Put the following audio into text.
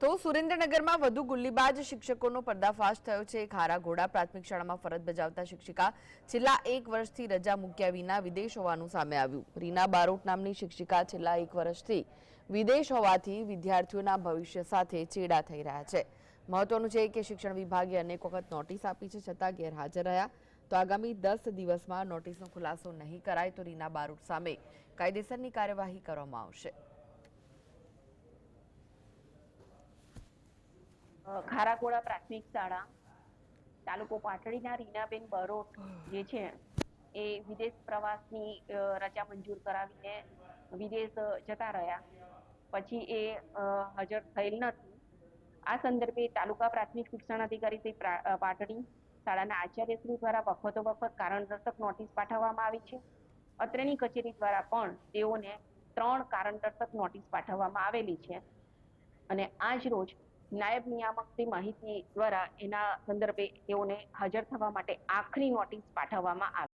તો સુરેન્દ્રનગરમાં વધુ ગુલ્લીબાજ શિક્ષકોનો પર્દાફાશ થયો છે. ખારા ઘોડા પ્રાથમિક શાળામાં ફરજ બજાવતા શિક્ષિકા છેલ્લા એક વર્ષથી રજા મૂક્યા વિના વિદેશ હોવાનું સામે આવ્યું. રીના બારોટ નામની શિક્ષિકા છેલ્લા એક વર્ષથી વિદેશ હોવાથી વિદ્યાર્થીઓના ભવિષ્ય સાથે ચેડા થઈ રહ્યા છે. મહત્વનું છે કે શિક્ષણ વિભાગે અનેક વખત નોટિસ આપી છે, છતાં ગેરહાજર રહ્યા. તો આગામી દસ દિવસમાં નોટિસનો ખુલાસો નહીં કરાય તો રીના બારોટ સામે કાયદેસરની કાર્યવાહી કરવામાં આવશે. ખારાકોડા પ્રાથમિક શાળા, તાલુકો પાટડીના રીનાબેન બરોટ જે છે, એ વિદેશ પ્રવાસની રજા મંજૂર કરાવીને વિદેશ જતા રહ્યા. પછી એ હાજર થયેલ નથી. આ સંદર્ભે તાલુકા પ્રાથમિક શિક્ષણાધિકારી શ્રી પાટડી શાળાના આચાર્યશ્રી દ્વારા વખતો વખત કારણદર્શક નોટિસ પાઠવવામાં આવી છે. અત્રેની કચેરી દ્વારા પણ તેઓને ત્રણ કારણદર્શક નોટિસ પાઠવવામાં આવેલી છે. અને આજ રોજ નાયબ નિયામક શ્રી માહિતી દ્વારા એના સંદર્ભે તેઓને હાજર થવા માટે આખરી નોટિસ પાઠવવામાં આવી.